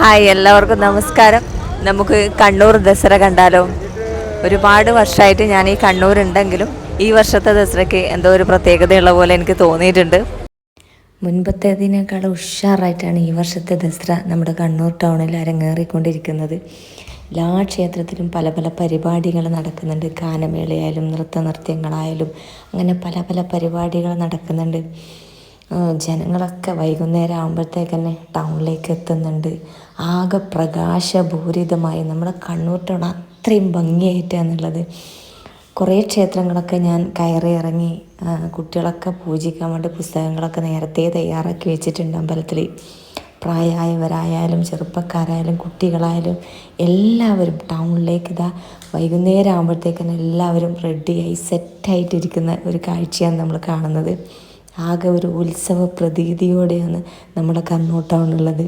Hi എല്ലാവർക്കും നമസ്കാരം. നമുക്ക് കണ്ണൂർ ദസറ കണ്ടാലോ? ഒരുപാട് വർഷമായിട്ട് ഞാൻ ഈ കണ്ണൂരുണ്ടെങ്കിലും ഈ വർഷത്തെ ദസറയ്ക്ക് എന്തോ ഒരു പ്രത്യേകതയുള്ള പോലെ എനിക്ക് തോന്നിയിട്ടുണ്ട്. മുൻപത്തേതിനേക്കാൾ ഉഷാറായിട്ടാണ് ഈ വർഷത്തെ ദസറ നമ്മുടെ കണ്ണൂർ ടൗണിൽ അരങ്ങേറിക്കൊണ്ടിരിക്കുന്നത്. എല്ലാ ക്ഷേത്രത്തിലും പല പല പരിപാടികൾ നടക്കുന്നുണ്ട്. ഗാനമേളയായാലും നൃത്ത നൃത്യങ്ങളായാലും അങ്ങനെ പല പല പരിപാടികൾ നടക്കുന്നുണ്ട്. ജനങ്ങളൊക്കെ വൈകുന്നേരം ആകുമ്പോഴത്തേക്ക് തന്നെ ടൗണിലേക്ക് എത്തുന്നുണ്ട്. ആകെ പ്രകാശപൂരിതമായി നമ്മുടെ കണ്ണൂർ ടൗൺ അത്രയും ഭംഗിയായിട്ടാണുള്ളത് കുറേ ക്ഷേത്രങ്ങളൊക്കെ ഞാൻ കയറി ഇറങ്ങി കുട്ടികളൊക്കെ പൂജിക്കാൻ വേണ്ടി പുസ്തകങ്ങളൊക്കെ നേരത്തെ തയ്യാറാക്കി വെച്ചിട്ടുണ്ട് അമ്പലത്തിൽ പ്രായമായവരായാലും ചെറുപ്പക്കാരായാലും കുട്ടികളായാലും എല്ലാവരും ടൗണിലേക്ക് ഇതാ വൈകുന്നേരം ആകുമ്പോഴത്തേക്കാണ് എല്ലാവരും റെഡിയായി സെറ്റായിട്ടിരിക്കുന്ന ഒരു കാഴ്ചയാണ് നമ്മൾ കാണുന്നത്. ആകെ ഒരു ഉത്സവ പ്രതീതിയോടെയാണ് നമ്മുടെ കണ്ണൂർ ടൗണുള്ളത്